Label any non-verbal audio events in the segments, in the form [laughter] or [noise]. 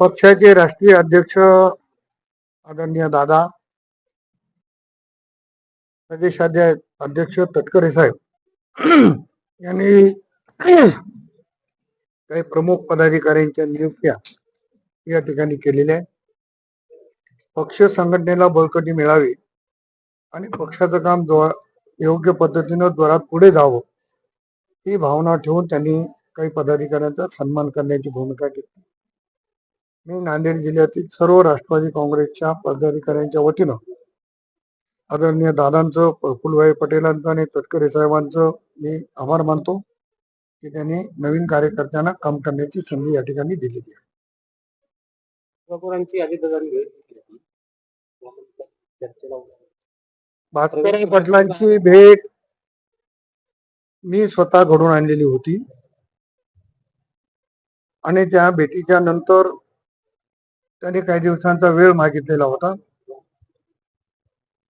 पक्षाचे राष्ट्रीय अध्यक्ष आदरणीय दादा प्रदेशाध्यक्ष अध्यक्ष तटकरे साहेब यांनी काही प्रमुख पदाधिकाऱ्यांच्या नियुक्त्या या ठिकाणी केलेल्या आहेत. पक्ष संघटनेला बळकटी मिळावी आणि पक्षाचं काम जो- योग्य पद्धतीनं जोरात पुढे जावं ही भावना ठेवून त्यांनी काही पदाधिकाऱ्यांचा सन्मान करण्याची भूमिका घेतली. मी नांदेड जिल्ह्यातील सर्व राष्ट्रवादी काँग्रेसच्या पदाधिकाऱ्यांच्या वतीनं आदरणीय दादांचं प्रफुल्लभाई पटेलांचं आणि तटकरे साहेबांचं मी आभार मानतो की त्यांनी नवीन कार्यकर्त्यांना काम करण्याची संधी या ठिकाणी दिलेली आहे. भास्करराव पाटलांची भेट मी स्वतः घडून आणलेली होती. आणि त्या भेटीच्या नंतर त्यांनी काही दिवसांचा वेळ मागितलेला होता.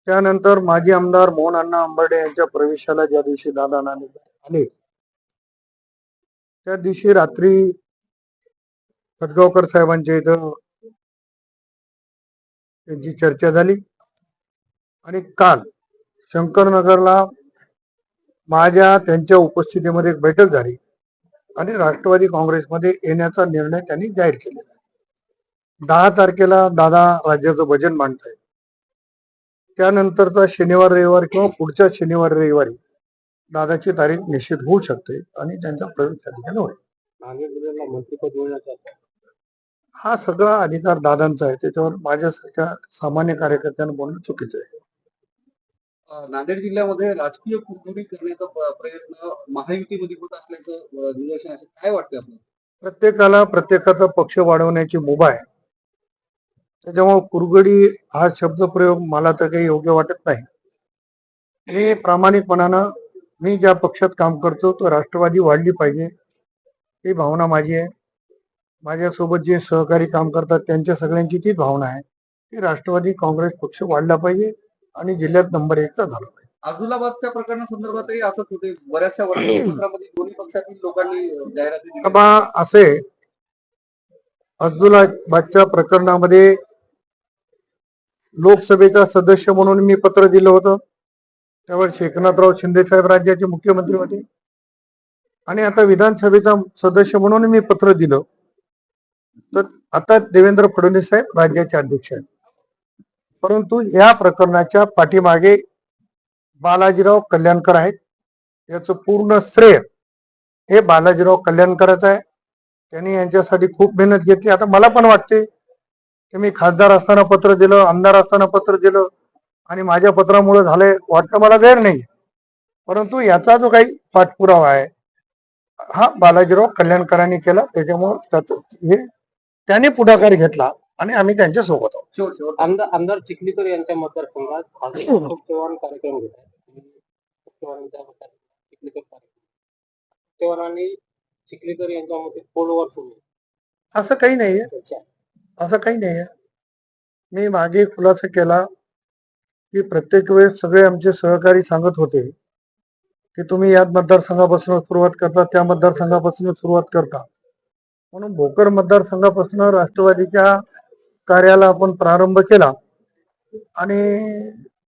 त्यानंतर माजी आमदार मोहन अण्णा अंबर्डे यांच्या प्रवेशाला ज्या दिवशी दादा नाणे आले त्या दिवशी रात्री खतगावकर साहेबांच्या इथं त्यांची चर्चा झाली. आणि काल शंकरनगरला माझ्या त्यांच्या उपस्थितीमध्ये एक बैठक झाली. आणि राष्ट्रवादी काँग्रेसमध्ये येण्याचा निर्णय त्यांनी जाहीर केलेला आहे. दहा तारखेला दादा राज्याचं भजन मांडतायत. त्यानंतरचा शनिवार रविवार किंवा पुढच्या शनिवार रविवारी दादाची तारीख निश्चित होऊ शकते आणि त्यांचा प्रवेश त्या ठिकाणी होईल. हा सगळा अधिकार दादांचा आहे. त्याच्यावर माझ्यासारख्या सामान्य कार्यकर्त्यांना बोलणं चुकीचं आहे. नांदेड जिल्ह्यामध्ये राजकीय कुरघोडी करण्याचा प्रयत्न महायुतीमध्ये होत असल्याचं निदर्शन असं काय वाटतं आपल्याला? प्रत्येकाला प्रत्येकाचा पक्ष वाढवण्याची मुभा आहे. त्याच्यामुळे कुरगडी हा शब्दप्रयोग मला तर काही योग्य वाटत नाही. मी प्रामाणिकपणानं मी ज्या पक्षात काम करतो तो राष्ट्रवादी वाढली पाहिजे ही भावना माझी आहे. माझ्यासोबत जे सहकारी काम करतात त्यांच्या सगळ्यांची तीच भावना आहे. की राष्ट्रवादी काँग्रेस पक्ष वाढला पाहिजे आणि जिल्ह्यात नंबर एकचा झाला पाहिजे अब्दुलाबादच्या प्रकरणासंदर्भातही असंच होते. बऱ्याचशा वर्तमानपत्रामध्ये [clears throat] दोन्ही पक्षातील लोकांनी जाहिराती असे अब्दुलाबादच्या प्रकरणामध्ये लोकसभेचा सदस्य म्हणून मी पत्र दिलं होतं. त्यावेळेस एकनाथराव शिंदे साहेब राज्याचे मुख्यमंत्री होते. आणि आता विधानसभेचा सदस्य म्हणून मी पत्र दिलं. तर आता देवेंद्र फडणवीस साहेब राज्याचे अध्यक्ष आहेत. परंतु या प्रकरणाच्या पाठीमागे बालाजीराव कल्याणकर आहेत. याचं पूर्ण श्रेय हे बालाजीराव कल्याणकरच आहे. त्यांनी यांच्यासाठी खूप मेहनत घेतली. आता मला पण वाटते की मी खासदार असताना पत्र दिलं आमदार असताना पत्र दिलं आणि माझ्या पत्रामुळे झालंय वाटतं मला गैर नाही परंतु याचा जो काही पाठपुरावा आहे हा बालाजीराव कल्याणकरांनी केला. त्याच्यामुळं त्याचं हे त्याने पुढाकार घेतला. आणि आम्ही त्यांच्यासोबत आहोत आमदार आमदार चिखलीकर यांच्या मतदारसंघात खासदार अशोक चव्हाण कार्यक्रम घेत आहेत. चव्हाणांच्या चिखलीकर कार्यक्रम चव्हाणांनी चिखलीकर यांच्या मते पोलवर सुरू असं काही नाहीये. असं काही नाहीये. मी मागे खुलासा केला की प्रत्येक वेळेस सगळे आमचे सहकारी सांगत होते की तुम्ही या मतदारसंघापासून सुरुवात करता त्या मतदारसंघापासून सुरुवात करता. म्हणून भोकर मतदारसंघापासून राष्ट्रवादीच्या कार्याला आपण प्रारंभ केला आणि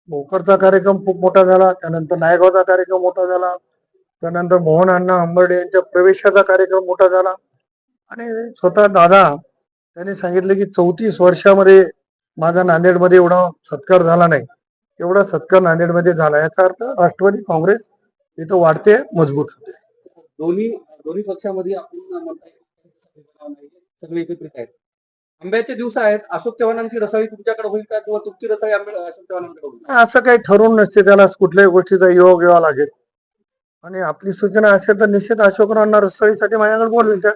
भोकरचा कार्यक्रम खूप मोठा झाला त्यानंतर नायगावचा कार्यक्रम मोठा झाला त्यानंतर मोहन अण्णा अंबर्डे यांच्या प्रवेशाचा कार्यक्रम मोठा झाला. आणि स्वतः दादा त्यांनी सांगितलं की चौतीस वर्षामध्ये माझा नांदेडमध्ये एवढा सत्कार झाला नाही. तेवढा सत्कार नांदेडमध्ये झाला. याचा अर्थ राष्ट्रवादी काँग्रेस इथं वाढते मजबूत होते. दोन्ही दोन्ही पक्षामध्ये आपण सगळे एकत्रित आहेत. आंब्याचे दिवस आहेत. अशोक चव्हाणांची रसाई तुमच्याकडे होईल का? किंवा तुमची रसाई आंबे अशोक चव्हाणांकडे होईल असं काही ठरवून नसते. त्याला कुठल्याही गोष्टीचा योग यावा लागेल. आणि आपली सूचना असेल तर निश्चित अशोकरावांना रसाईसाठी माझ्याकडे बोलवेल त्या